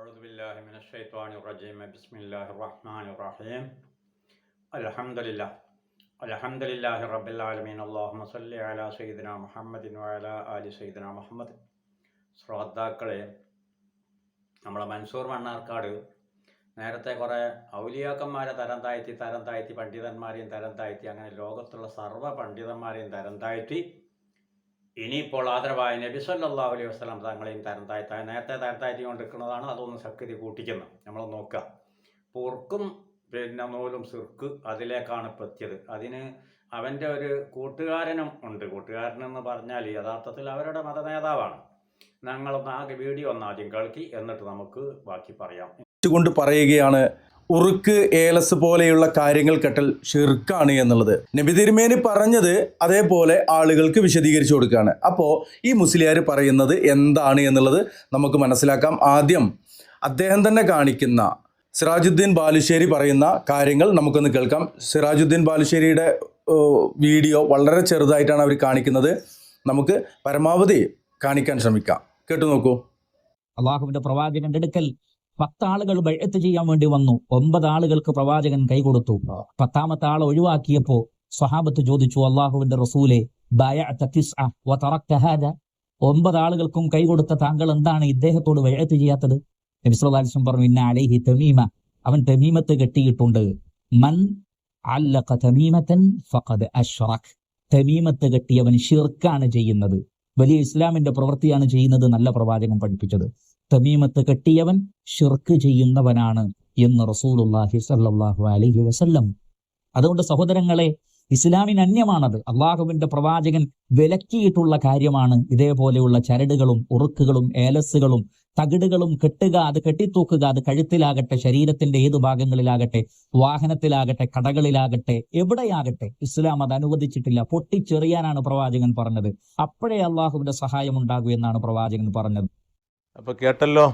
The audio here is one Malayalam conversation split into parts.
أعوذ بالله من الشيطان الرجيم بسم الله الرحمن الرحيم الحمد لله الحمد لله رب العالمين اللهم صل على سيدنا محمد وعلى آل سيدنا محمد ശ്രോതാക്കളെ നമ്മളെ മൻസൂർ മണ്ണാർക്കാട് നേരത്തെ കുറേ ഔലിയാക്കന്മാരെ തരം താഴ്ത്തി തരം താഴ്ത്തി പണ്ഡിതന്മാരെയും തരം താഴ്ത്തി അങ്ങനെ ലോകത്തുള്ള സർവ്വ പണ്ഡിതന്മാരെയും തരം താഴ്ത്തി ഇനിയിപ്പോൾ ആദരവായ നബി സല്ലാ അലൈഹി വസ്ലാം തങ്ങളെയും തരം താഴ്ത്താൻ നേരത്തെ തരം താഴ്ത്തി കൊണ്ടിരിക്കുന്നതാണ് അതൊന്ന് ശക്തി കൂട്ടിക്കുന്നത് നമ്മൾ നോക്കുക പൊറുക്കും പിന്നെ നൂലും സിർക്ക് അതിലേക്കാണ് ഇപ്പോൾ അതിന് അവന്റെ ഒരു കൂട്ടുകാരനും ഉണ്ട്. കൂട്ടുകാരനെന്ന് പറഞ്ഞാൽ യഥാർത്ഥത്തിൽ അവരുടെ മതനേതാവാണ്. ഞങ്ങളൊന്ന് ആകെ വീഡിയോ ഒന്ന് ആദ്യം കേൾക്കി എന്നിട്ട് നമുക്ക് ബാക്കി പറയാം. കൊണ്ട് പറയുകയാണ് ഉറുക്ക് ഏലസ് പോലെയുള്ള കാര്യങ്ങൾ കെട്ടൽ ഷിർക്കാണ് എന്നുള്ളത്. നബി തിരുമേനി പറഞ്ഞത് അതേപോലെ ആളുകൾക്ക് വിശദീകരിച്ചു കൊടുക്കുകയാണ്. അപ്പോൾ ഈ മുസ്ലിയാർ പറയുന്നത് എന്താണ് എന്നുള്ളത് നമുക്ക് മനസ്സിലാക്കാം. ആദ്യം അദ്ദേഹം തന്നെ കാണിക്കുന്ന സിറാജുദ്ദീൻ ബാലുശ്ശേരി പറയുന്ന കാര്യങ്ങൾ നമുക്കൊന്ന് കേൾക്കാം. സിറാജുദ്ദീൻ ബാലുശ്ശേരിയുടെ വീഡിയോ വളരെ ചെറുതായിട്ടാണ് അവർ കാണിക്കുന്നത്. നമുക്ക് പരമാവധി കാണിക്കാൻ ശ്രമിക്കാം. കേട്ടു നോക്കൂ. അള്ളാഹുവിന്റെ പ്രവാചകന്റെ അടുക്കൽ പത്താളുകൾ ബഴത്ത് ചെയ്യാൻ വേണ്ടി വന്നു. ഒമ്പത് ആളുകൾക്ക് പ്രവാചകൻ കൈകൊടുത്തു പത്താമത്തെ ആളെ ഒഴിവാക്കിയപ്പോ സ്വഹാബത്ത് ചോദിച്ചു അള്ളാഹുവിന്റെ റസൂലെ ഒമ്പത് ആളുകൾക്കും കൈകൊടുത്ത താങ്കൾ എന്താണ് ഇദ്ദേഹത്തോട് വഴത്ത് ചെയ്യാത്തത്? നബി സല്ലല്ലാഹു അലൈഹി പറഞ്ഞു ഇന്ന അലേഹി തമീമ. അവൻ തമീമത്ത് കെട്ടിയിട്ടുണ്ട്. മൻ അല്ലഖ തമീമത്തൻ ഫഖദ് അഷ്റഖ് തമീമത്ത് കെട്ടിയവൻ ഷിർക്കാണ് ചെയ്യുന്നത്. വലിയ ഇസ്ലാമിന്റെ പ്രവൃത്തിയാണ് ചെയ്യുന്നത് നല്ല പ്രവാചകം പഠിപ്പിച്ചത്. തമീമത്ത് കെട്ടിയവൻ ഷിർക്ക് ചെയ്യുന്നവനാണ് എന്ന് റസൂലുള്ളാഹി സല്ലാഹു അലഹി വസല്ലം. അതുകൊണ്ട് സഹോദരങ്ങളെ ഇസ്ലാമിന് അന്യമാണത്. അള്ളാഹുവിന്റെ പ്രവാചകൻ വിലക്കിയിട്ടുള്ള കാര്യമാണ് ഇതേപോലെയുള്ള ചരടുകളും ഉറുക്കുകളും ഏലസുകളും തകിടുകളും കെട്ടുക അത് കെട്ടിത്തൂക്കുക അത് കഴുത്തിലാകട്ടെ ശരീരത്തിന്റെ ഏതു ഭാഗങ്ങളിലാകട്ടെ വാഹനത്തിലാകട്ടെ കടകളിലാകട്ടെ എവിടെയാകട്ടെ ഇസ്ലാം അത് അനുവദിച്ചിട്ടില്ല. പൊട്ടിച്ചെറിയാനാണ് പ്രവാചകൻ പറഞ്ഞത്. അപ്പോഴേ അള്ളാഹുവിന്റെ സഹായം ഉണ്ടാകൂ എന്നാണ് പ്രവാചകൻ പറഞ്ഞത്. അപ്പൊ കേട്ടല്ലോ?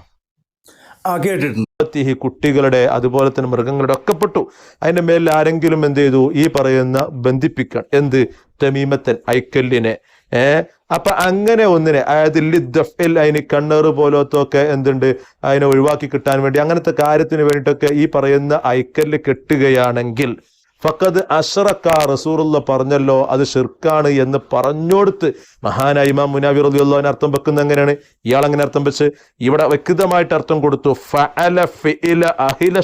ആ കേട്ടിട്ടുണ്ട്. ഈ കുട്ടികളുടെ അതുപോലെ തന്നെ മൃഗങ്ങളുടെ ഒക്കെ പെട്ടു. അതിന്റെ മേലിൽ ആരെങ്കിലും എന്ത് ചെയ്തു? ഈ പറയുന്ന ബന്ധിപ്പിക്കാൻ. എന്ത്? തമീമത്തൻ ഐക്കല്ലിനെ. ഏ? അപ്പൊ അങ്ങനെ ഒന്നിനെ അതായത് ലിദ്ദഫിൽ അതിന് കണ്ണേറ് പോലത്തൊക്കെ എന്തുണ്ട്? അതിനെ ഒഴിവാക്കി കിട്ടാൻ വേണ്ടി അങ്ങനത്തെ കാര്യത്തിന് വേണ്ടിയിട്ടൊക്കെ ഈ പറയുന്ന ഐക്കല്ല് കെട്ടുകയാണെങ്കിൽ ഫക്കത് അഷറക്ക റസൂറുള്ള പറഞ്ഞല്ലോ അത് ഷിർക്കാണ് എന്ന് പറഞ്ഞോടുത്ത് മഹാനായ ഇമാം മുനാവി റളിയല്ലാഹു അർത്ഥം വെക്കുന്ന എങ്ങനെയാണ്? ഇയാൾ അങ്ങനെ അർത്ഥം വെച്ച്? ഇവിടെ വ്യക്തമായിട്ട് അർത്ഥം കൊടുത്തു ഫഅല ഫിഇല അഹില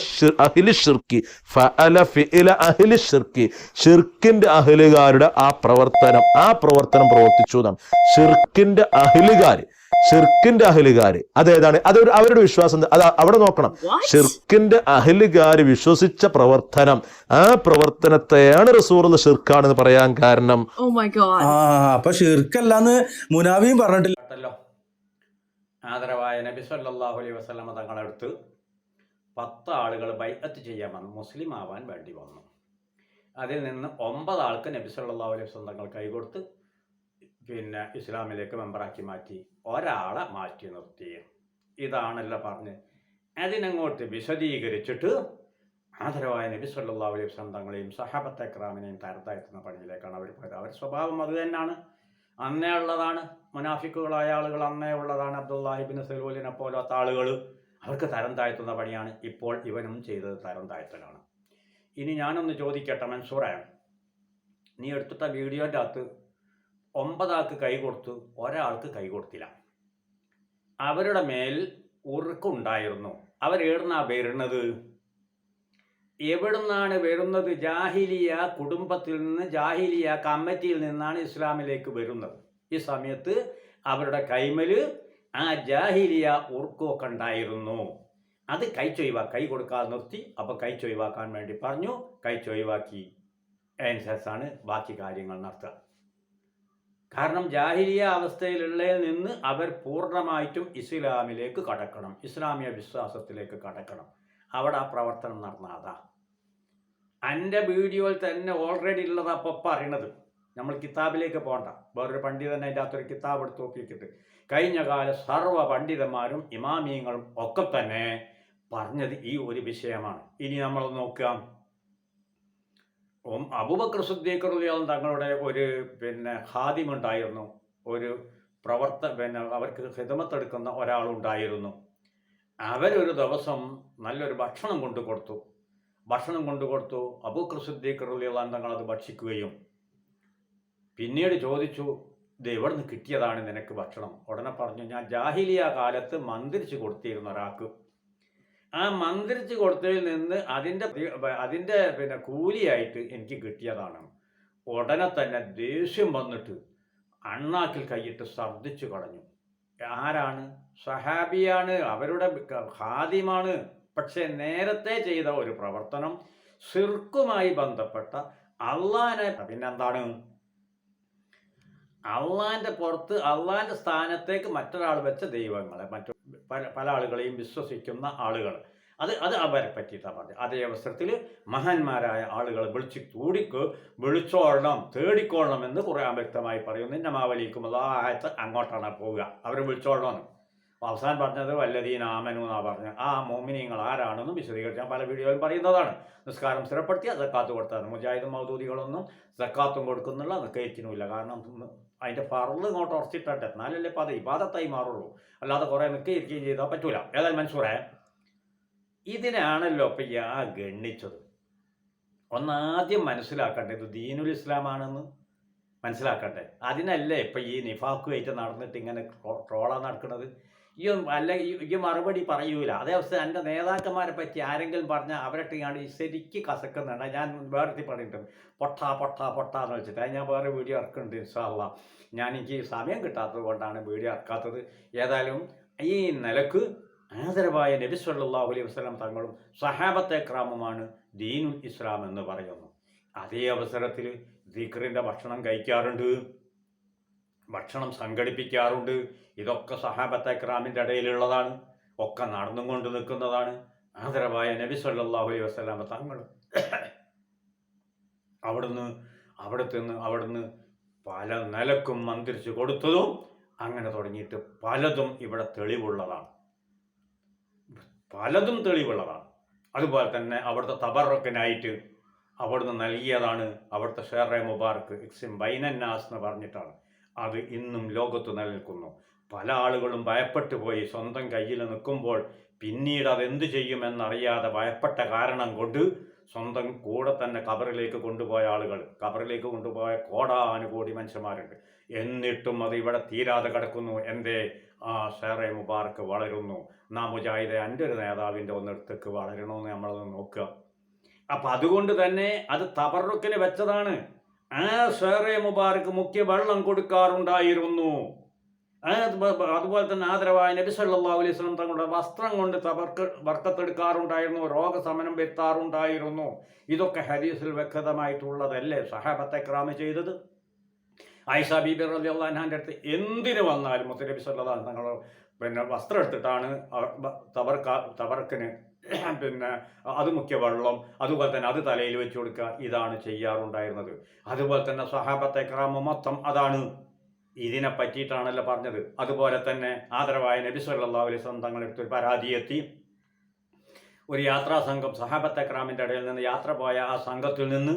അഹില ഷിർക്കി ഫഅല ഫിഇല അഹില ഷിർക്കി ഷിർക്കിന്റെ അഹിലുകാരുടെ ആ പ്രവർത്തനം ആ പ്രവർത്തനം പ്രവർത്തിച്ചു നാം ഷിർക്കിന്റെ അഹിലുകാര് ഷിർക്കിന്റെ അഹലുകാര്. അതേതാണ്? അത് അവരുടെ വിശ്വാസം അത് അവിടെ നോക്കണം. ഷിർക്കിന്റെ അഹലുകാര് വിശ്വസിച്ച പ്രവർത്തനം. ആ പ്രവർത്തനത്തെയാണ് റസൂറുള്ള ഷിർക്കാണെന്ന് പറയാൻ കാരണം. Oh my god. ആ അപ്പൊ ഷിർക്കല്ലാന്ന് മുനാവിയും പറഞ്ഞിട്ടില്ല. കേട്ടല്ലോ. ആദരവായ നബി സല്ലല്ലാഹു അലൈഹി വസ്ലമ തങ്ങളെടുത്ത് പത്ത് ആളുകൾ ബൈഅത്ത് ചെയ്യാൻ വന്നു. മുസ്ലിം ആവാൻ വേണ്ടി വന്നു. അതിൽ നിന്ന് ഒമ്പത് ആൾക്ക് നബി സല്ലല്ലാഹു അലൈഹി വസല്ലം തങ്ങൾ കൈകൊടുത്ത് പിന്നെ ഇസ്ലാമിലേക്ക് മെമ്പറാക്കി മാറ്റി. ഒരാളെ മാറ്റി നിർത്തി. ഇതാണല്ലോ പറഞ്ഞ് അതിനങ്ങോട്ട് വിശദീകരിച്ചിട്ട് ആദരവായ നബി സല്ലല്ലാഹു അലൈഹി വസ്ലം തങ്ങളെയും സഹാബത്തെ ക്രാമിനെയും തരത്താഴ്ത്തുന്ന പണിയിലേക്കാണ് അവർ പോയത്. അവരുടെ സ്വഭാവം അത് തന്നെയാണ്. അന്നേ ഉള്ളതാണ്. മുനാഫിക്കുകളായ ആളുകൾ അന്നേ ഉള്ളതാണ്. അബ്ദുല്ലാഹിബിൻ സലൂലിനെ പോലത്തെ ആളുകൾ അവർക്ക് തരം താഴ്ത്തുന്ന പണിയാണ്. ഇപ്പോൾ ഇവനും ചെയ്തത് തരം താഴ്ത്തലാണ്. ഇനി ഞാനൊന്ന് ചോദിക്കട്ടെ മൻസൂറേ? നീ എടുത്തിട്ട വീഡിയോന്റെ അകത്ത് ഒമ്പതാൾക്ക് കൈ കൊടുത്തു ഒരാൾക്ക് കൈ കൊടുത്തില്ല. അവരുടെ മേൽ ഉറുക്കുണ്ടായിരുന്നു. അവരെവിടുന്നാ വരുന്നത്? എവിടുന്നാണ് വരുന്നത്? ജാഹിലിയ കുടുംബത്തിൽ നിന്ന് ജാഹിലിയ കമ്മിറ്റിയിൽ നിന്നാണ് ഇസ്ലാമിലേക്ക് വരുന്നത്. ഈ സമയത്ത് അവരുടെ കൈമൽ ആ ജാഹിലിയ ഉറുക്കൊക്കെ ഉണ്ടായിരുന്നു. അത് കൈച്ചൊയ്വാ കൈ കൊടുക്കാതെ നിർത്തി അപ്പോൾ കൈച്ചൊയ്വാക്കാൻ വേണ്ടി പറഞ്ഞു കൈച്ചൊയ്വാക്കി അതിനനുസരിച്ചാണ് ബാക്കി കാര്യങ്ങൾ നടത്തുക. കാരണം ജാഹിലിയ അവസ്ഥയിലുള്ളതിൽ നിന്ന് അവർ പൂർണമായിട്ടും ഇസ്ലാമിലേക്ക് കടക്കണം ഇസ്ലാമിക വിശ്വാസത്തിലേക്ക് കടക്കണം. അവിടെ ആ പ്രവർത്തനം നടന്ന അതാ എന്റെ വീഡിയോയിൽ തന്നെ ഓൾറെഡി ഉള്ളത് അപ്പോൾ പറയണത്. നമ്മൾ കിതാബിലേക്ക് പോകണ്ട വേറൊരു പണ്ഡിതൻ അതിന്റെ അകത്തൊരു കിതാബ് എടുത്ത് നോക്കിയിട്ട് കഴിഞ്ഞ കാല സർവ പണ്ഡിതന്മാരും ഇമാമിയങ്ങളും ഒക്കെ തന്നെ പറഞ്ഞത് ഈ ഒരു വിഷയമാണ്. ഇനി നമ്മൾ നോക്കാം. അബൂബക്കർ സിദ്ദീഖ് റളിയല്ലാഹു തങ്ങളുടെ ഒരു പിന്നെ ഹാദിമുണ്ടായിരുന്നു ഒരു പ്രവർത്ത പിന്നെ അവർക്ക് ഹിതമത്തെടുക്കുന്ന ഒരാളുണ്ടായിരുന്നു. അവരൊരു ദിവസം നല്ലൊരു ഭക്ഷണം കൊണ്ടു കൊടുത്തു. ഭക്ഷണം കൊണ്ടു കൊടുത്തു. അബൂക്കർ സിദ്ദീഖ് റളിയല്ലാഹു അൻഹു തങ്ങൾ അത് ഭക്ഷിക്കുകയും. പിന്നീട് ചോദിച്ചു ഇത് എവിടെ നിന്ന് കിട്ടിയതാണ് നിനക്ക് ഭക്ഷണം? ഉടനെ പറഞ്ഞു ഞാൻ ജാഹിലിയ കാലത്ത് മന്ത്രിച്ച് കൊടുത്തിരുന്ന ഒരാൾക്ക്. ആ മന്ത്രിച്ച് കൊടുത്തതിൽ നിന്ന് അതിന്റെ അതിന്റെ പിന്നെ കൂലിയായിട്ട് എനിക്ക് കിട്ടിയതാണ്. ഉടനെ തന്നെ ദേഷ്യം വന്നിട്ട് അണ്ണാക്കിൽ കൈയിട്ട് ഛർദ്ദിച്ചു കളഞ്ഞു. ആരാണ്? സഹാബിയാണ്. അവരുടെ ഖാദിമാണ്. പക്ഷെ നേരത്തെ ചെയ്ത ഒരു പ്രവർത്തനം സിർക്കുമായി ബന്ധപ്പെട്ട അള്ളാനെ പിന്നെന്താണ്? അള്ളാന്റെ പുറത്ത് അള്ളാന്റെ സ്ഥാനത്തേക്ക് മറ്റൊരാൾ വെച്ച ദൈവങ്ങളെ മറ്റു പല പല ആളുകളെയും വിശ്വസിക്കുന്ന ആളുകൾ. അത് അത് അവരെ പറ്റിയിട്ടാണ് പറഞ്ഞത്. അതേ അവസരത്തിൽ മഹാന്മാരായ ആളുകൾ വിളിച്ച് തൂടിക്ക് വിളിച്ചോളണം തേടിക്കോളണം എന്ന് ഖുർആൻ വ്യക്തമായി പറയുന്നു. നമാവലിക്കും ആ ആയത്ത് അങ്ങോട്ടാണ് പോവുക. അവർ വിളിച്ചോളണമെന്ന് അവസാനം പറഞ്ഞത് വല്ലതീൻ ആമനു എന്നാ പറഞ്ഞത്. ആ മോമിനിയങ്ങൾ ആരാണെന്ന് വിശദീകരിച്ച് ഞാൻ പല വീഡിയോയിലും പറയുന്നതാണ്. നിസ്കാരം സ്ഥിരപ്പെടുത്തിയ സക്കാത്ത് കൊടുത്താണ് മുജാഹിദ് മൗദൂദികളൊന്നും സക്കാത്തും കൊടുക്കുന്നുള്ള നിൽക്കയറ്റിനുമില്ല കാരണം അതിന്റെ ഫറൽ ഇങ്ങോട്ട് ഉറച്ചിട്ടട്ടെ. എന്നാലല്ലേ ഇപ്പം അത് ഇബാദത്തായി മാറുള്ളൂ. അല്ലാതെ കുറേ നിൽക്കുകയും ചെയ്താൽ പറ്റൂല. ഏതായാലും മനസ്സൂറെ ഇതിനാണല്ലോ ഇപ്പം യാ ഗണ്ണിച്ചത്. ഒന്നാദ്യം മനസ്സിലാക്കണ്ടേ ഇത് ദീനുൽ ഇസ്ലാമാണെന്ന് മനസ്സിലാക്കട്ടെ അതിനല്ലേ ഇപ്പം ഈ നിഫാക്കുമായിട്ട് നടന്നിട്ട് ഇങ്ങനെ ട്രോളാ നടക്കുന്നത് ഈ അല്ല ഈ- മറുപടി പറയൂല. അതേ അവസ്ഥ എന്റെ നേതാക്കന്മാരെ പറ്റി ആരെങ്കിലും പറഞ്ഞാൽ ഞാൻ ശരിക്ക് കസക്കുന്നുണ്ട്. ഞാൻ വേറെ പറഞ്ഞിട്ടുണ്ട് പൊട്ടാ പൊട്ടാ പൊട്ടാ എന്ന് വെച്ചിട്ട് ഞാൻ വേറെ വീഡിയോ ഇറക്കുന്നുണ്ട് ഇൻഷാല്ല ഞാൻ എനിക്ക് സമയം കിട്ടാത്തത് കൊണ്ടാണ് വീഡിയോ ഇറക്കാത്തത്. ഏതായാലും ഈ നിലയ്ക്ക് ആദരവായ നബി സല്ലല്ലാഹു അലൈഹി വസല്ലം തങ്ങളും സഹാബത്തെ ക്രാമമാണ് ദീനുൽ ഇസ്ലാം എന്ന് പറയുന്നു. അതേ അവസരത്തിൽ ദിക്റിന്റെ ഭക്ഷണം കഴിക്കാറുണ്ട്. ഭക്ഷണം സംഘടിപ്പിക്കാറുണ്ട്. ഇതൊക്കെ സഹാബത്തെ ക്രാമിന്റെ ഇടയിലുള്ളതാണ്. ഒക്കെ നടന്നും കൊണ്ട് നിൽക്കുന്നതാണ്. ആദരവായ നബി സല്ലാഹു അലൈഹി വസല്ലം തങ്ങൾ അവിടുന്ന് അവിടുത്തെ നിന്ന് അവിടുന്ന് പല നിലക്കും മന്ത്രിച്ച് കൊടുത്തതും അങ്ങനെ തുടങ്ങിയിട്ട് പലതും ഇവിടെ തെളിവുള്ളതാണ്. പലതും തെളിവുള്ളതാണ്. അതുപോലെ തന്നെ അവിടുത്തെ തബറൊക്കനായിട്ട് അവിടുന്ന് നൽകിയതാണ് അവിടുത്തെ ഷേറെ മുബാർക്ക് ഇക്സിം ബൈനന്നാസ് എന്ന് പറഞ്ഞിട്ടാണ്. അത് ഇന്നും ലോകത്ത് നിലനിൽക്കുന്നു. പല ആളുകളും ഭയപ്പെട്ടു പോയി സ്വന്തം കയ്യിൽ നിൽക്കുമ്പോൾ പിന്നീട് അതെന്ത് ചെയ്യുമെന്നറിയാതെ ഭയപ്പെട്ട കാരണം കൊണ്ട് സ്വന്തം കൂടെ തന്നെ കബറിലേക്ക് കൊണ്ടുപോയ ആളുകൾ കബറിലേക്ക് കൊണ്ടുപോയ കോടാനുകോടി മനുഷ്യന്മാരുണ്ട്. എന്നിട്ടും അത് ഇവിടെ തീരാതെ കിടക്കുന്നു. എന്തേ? ആ ഷേറെ മുബാർക്ക് വളരുന്നു. നാ മുജാഹിദെ എന്റെ ഒരു നേതാവിന്റെ ഒന്നിടത്തേക്ക് വളരണമെന്ന് നമ്മളത് നോക്കുക. അപ്പം അതുകൊണ്ട് തന്നെ അത് തബറുക്കിന് വെച്ചതാണ്. ആ സേറെ മുബാറക്ക് മുഖ്യ വെള്ളം കൊടുക്കാറുണ്ടായിരുന്നു. അതുപോലെ തന്നെ ആദരവായ നബി സല്ലല്ലാഹു അലൈഹി വസല്ലം തങ്ങളുടെ വസ്ത്രം കൊണ്ട് തവർക്ക് വർക്കത്തെടുക്കാറുണ്ടായിരുന്നു രോഗശമനം വരുത്താറുണ്ടായിരുന്നു. ഇതൊക്കെ ഹദീസിൽ വ്യക്തമായിട്ടുള്ളതല്ലേ സഹാബത്തെ ക്രാമ ചെയ്തത്? ഐഷ ബീബി റലി അള്ളാഹാന്റെ അടുത്ത് എന്തിന് വന്നാലും മുത്തനബി സല്ലാ തങ്ങൾ പിന്നെ വസ്ത്രം എടുത്തിട്ടാണ് അവർ തവർക്കിന് പിന്നെ അത് മുഖ്യ വെള്ളം അതുപോലെ തന്നെ അത് തലയിൽ വെച്ച് കൊടുക്കുക ഇതാണ് ചെയ്യാറുണ്ടായിരുന്നത്. അതുപോലെ തന്നെ സഹാബത്തെ ക്രാമ മൊത്തം അതാണ് ഇതിനെ പറ്റിയിട്ടാണല്ലോ പറഞ്ഞത്. അതുപോലെ തന്നെ ആദരവായ നബി സല്ലാ അലൈഹി സ്വലം പരാതി എത്തി. ഒരു യാത്രാ സംഘം സഹാബത്തെ ക്രാമിന്റെ ഇടയിൽ നിന്ന് യാത്ര പോയ ആ സംഘത്തിൽ നിന്ന്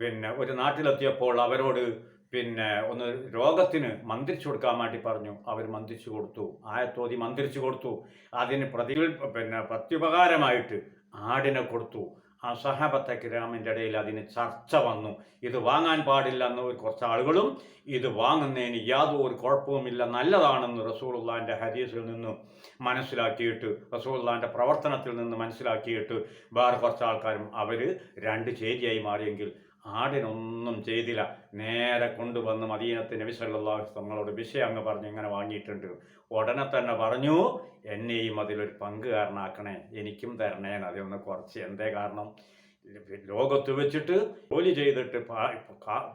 പിന്നെ ഒരു നാട്ടിലെത്തിയപ്പോൾ അവരോട് പിന്നെ ഒന്ന് രോഗത്തിന് മന്ത്രിച്ചു കൊടുക്കാൻ വേണ്ടി പറഞ്ഞു. അവർ മന്ത്രിച്ചു കൊടുത്തു. ആയത്തോതി മന്ത്രിച്ചു കൊടുത്തു. അതിന് പ്രതി പിന്നെ പ്രത്യുപകാരമായിട്ട് ആടിനെ കൊടുത്തു. ആ സഹാബത്തെ കിരാമിന്റെ ഇടയിൽ അതിന് ചർച്ച വന്നു. ഇത് വാങ്ങാൻ പാടില്ല എന്ന് കുറച്ച് ആളുകളും ഇത് വാങ്ങുന്നതിന് യാതൊരു കുഴപ്പവുമില്ല നല്ലതാണെന്ന് റസൂലുള്ളാന്റെ ഹദീസിൽ നിന്ന് മനസ്സിലാക്കിയിട്ട് റസൂലുള്ളാന്റെ പ്രവർത്തനത്തിൽ നിന്ന് മനസ്സിലാക്കിയിട്ട് വേറെ കുറച്ച് ആൾക്കാരും അവർ രണ്ട് ചേരിയായി മാറിയെങ്കിൽ ആടിനൊന്നും ചെയ്തില്ല. നേരെ കൊണ്ടുവന്ന് മദീനത്ത് നബി തങ്ങളോട് വിഷയം അങ്ങ് പറഞ്ഞ് ഇങ്ങനെ വാങ്ങിയിട്ടുണ്ട്. ഉടനെ തന്നെ പറഞ്ഞു എന്നെയും അതിലൊരു പങ്കുകാരനാക്കണേ എനിക്കും തരണേ. അതിലൊന്ന് കുറച്ച് എന്തേ കാരണം? ലോകത്ത് വെച്ചിട്ട് ജോലി ചെയ്തിട്ട്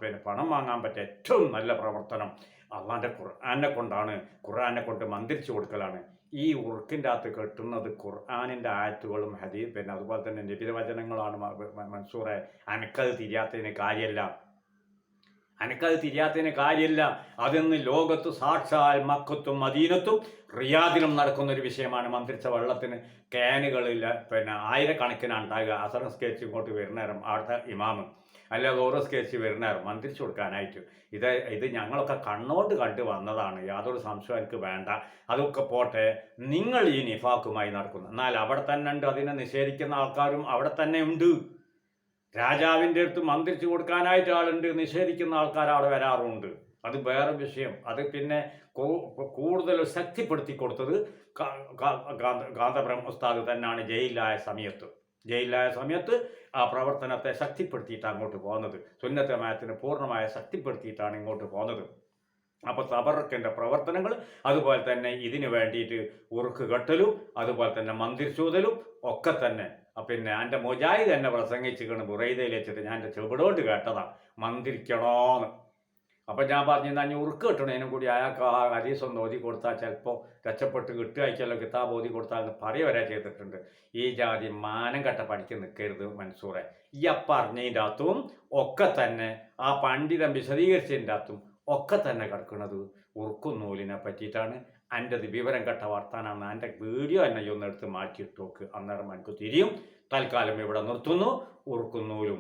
പിന്നെ പണം വാങ്ങാൻ പറ്റിയ ഏറ്റവും നല്ല പ്രവർത്തനം അള്ളാന്റെ ഖുർആാനെ കൊണ്ടാണ്. ഖുർആാനെ കൊണ്ട് മന്ത്രിച്ചു കൊടുക്കലാണ്. ഈ ഉറുക്കിന്റെ അകത്ത് കെട്ടുന്നത് ഖുർആാനിന്റെ ആയത്തുകളും ഹദീ പിന്നെ അതുപോലെ തന്നെ നിബിരവചനങ്ങളാണ് മൻസൂറെ അനക്കത് തിരിയാത്തതിന് കാര്യമല്ല അനക്കത് തിരിയാത്തതിന് കാര്യമില്ല അതെന്ന് ലോകത്ത് സാക്ഷാൽ മക്കത്തും മദീനത്തും റിയാദിലും നടക്കുന്ന ഒരു വിഷയമാണ് മന്ത്രിച്ച വെള്ളത്തിന് ക്യാനുകളിൽ പിന്നെ ആയിരക്കണക്കിന് ഉണ്ടാകുക അസറം സ്കെച്ച് ഇങ്ങോട്ട് വരുന്നേരം അവിടുത്തെ ഇമാമ്. അല്ല ഗൗരവ സ്കേച്ച് വരുന്നവർ മന്ത്രിച്ചു കൊടുക്കാനായിട്ട്. ഇത് ഇത് ഞങ്ങളൊക്കെ കണ്ണോട്ട് കണ്ട് വന്നതാണ്. യാതൊരു സംശയം എനിക്ക് വേണ്ട. അതൊക്കെ പോട്ടെ. നിങ്ങൾ ഈ നിഫാക്കുമായി നടക്കുന്നു. എന്നാൽ അവിടെ തന്നെ ഉണ്ട്. അതിനെ നിഷേധിക്കുന്ന ആൾക്കാരും അവിടെ തന്നെ ഉണ്ട്. രാജാവിന്റെ അടുത്ത് മന്ത്രിച്ചു കൊടുക്കാനായിട്ട് ആളുണ്ട്. നിഷേധിക്കുന്ന ആൾക്കാർ അവിടെ വരാറുണ്ട്. അത് വേറെ വിഷയം. അത് പിന്നെ കൂടുതൽ ശക്തിപ്പെടുത്തി കൊടുത്തത് കാന്തപുരം ഉസ്താദ് തന്നെയാണ് ജയിലിലായ സമയത്ത്. ജയിലിലായ സമയത്ത് ആ പ്രവർത്തനത്തെ ശക്തിപ്പെടുത്തിയിട്ട് അങ്ങോട്ട് പോകുന്നത്. സുന്നത്തമയത്തിന് പൂർണമായ ശക്തിപ്പെടുത്തിയിട്ടാണ് ഇങ്ങോട്ട് പോകുന്നത്. അപ്പോൾ തബറക്കിന്റെ പ്രവർത്തനങ്ങൾ അതുപോലെ തന്നെ ഇതിനു വേണ്ടിയിട്ട് ഉറുക്ക് കെട്ടലും അതുപോലെ തന്നെ മന്ദിരിച്ചൂതലും ഒക്കെ തന്നെ. പിന്നെ എന്റെ മൊജായി തന്നെ പ്രസംഗിച്ചു പ്രസംഗിച്ചിരിക്കണം ബുറൈദയിൽ വെച്ചിട്ട് ഞാൻ എന്റെ ചെവിടോണ്ട് കേട്ടതാണ് മന്ദിരിക്കണോന്ന്. അപ്പം ഞാൻ പറഞ്ഞു ഞാൻ ഉറുക്ക് കിട്ടണേനും കൂടി അയാൾക്ക് ആ ഹരീസ് ഓതി കൊടുത്താൽ ചിലപ്പോൾ രക്ഷപ്പെട്ട് കിട്ടുകയച്ചല്ലോ കിതാബ് ഓതി കൊടുത്താൽ എന്ന് പറയുക വരെ ചെയ്തിട്ടുണ്ട്. ഈ ജാതി മാനം കെട്ട പണിക്ക് നിൽക്കരുത് മൻസൂറെ. ഈ പറഞ്ഞതിന്റെ അകത്തും ഒക്കെ തന്നെ ആ പണ്ഡിതൻ വിശദീകരിച്ചതിന്റെ അകത്തും ഒക്കെ തന്നെ കിടക്കുന്നത് ഉറുക്കും നൂലിനെ പറ്റിയിട്ടാണ്. എന്റെ അത് വിവരം കെട്ട വർത്താനാണ് എന്റെ വീഡിയോ എന്നെ ഒന്ന് എടുത്ത് മാറ്റിയിട്ട് നോക്ക്. അന്നേരം എനിക്ക് തിരിയും തൽക്കാലം ഇവിടെ നിർത്തുന്നു. ഉറുക്കും നൂലും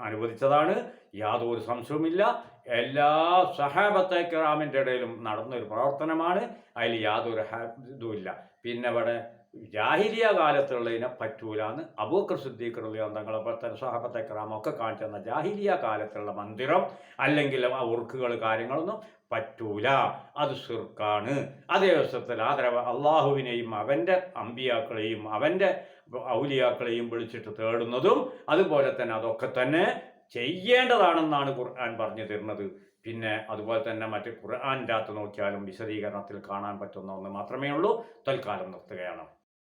അനുവദിച്ചതാണ്. യാതൊരു സംശയവുമില്ല. എല്ലാ സഹാബത്തെ കിറാമിന്റെ ഇടയിലും നടന്നൊരു പ്രവർത്തനമാണ്. അതിൽ യാതൊരു ഇതുമില്ല. പിന്നെ ഇവിടെ ജാഹിലിയ കാലത്തുള്ളതിനെ പറ്റൂല എന്ന് അബൂക്കർ സിദ്ദീഖ് റളിയല്ലാഹു തങ്ങളെ സഹാബത്തെ കിറാമൊക്കെ കാണിച്ചു തന്ന ജാഹിലിയ കാലത്തുള്ള മന്ദിരം അല്ലെങ്കിൽ ഉറുക്കുകൾ കാര്യങ്ങളൊന്നും പറ്റൂല. അത് സുർക്കാണ് അതേ ദിവസത്തിൽ ആദരവ് അള്ളാഹുവിനെയും അവന്റെ അമ്പിയാക്കളെയും അവന്റെ ഔലിയാക്കളെയും വിളിച്ചിട്ട് തേടുന്നതും അതുപോലെ തന്നെ അതൊക്കെ തന്നെ ചെയ്യേണ്ടതാണെന്നാണ് ഖുർആൻ പറഞ്ഞു തരുന്നത്. പിന്നെ അതുപോലെ തന്നെ മറ്റ് ഖുർആന്റെ അകത്ത് നോക്കിയാലും വിശദീകരണത്തിൽ കാണാൻ പറ്റുന്ന ഒന്ന് മാത്രമേ ഉള്ളൂ. തൽക്കാലം നിർത്തുകയാണ്.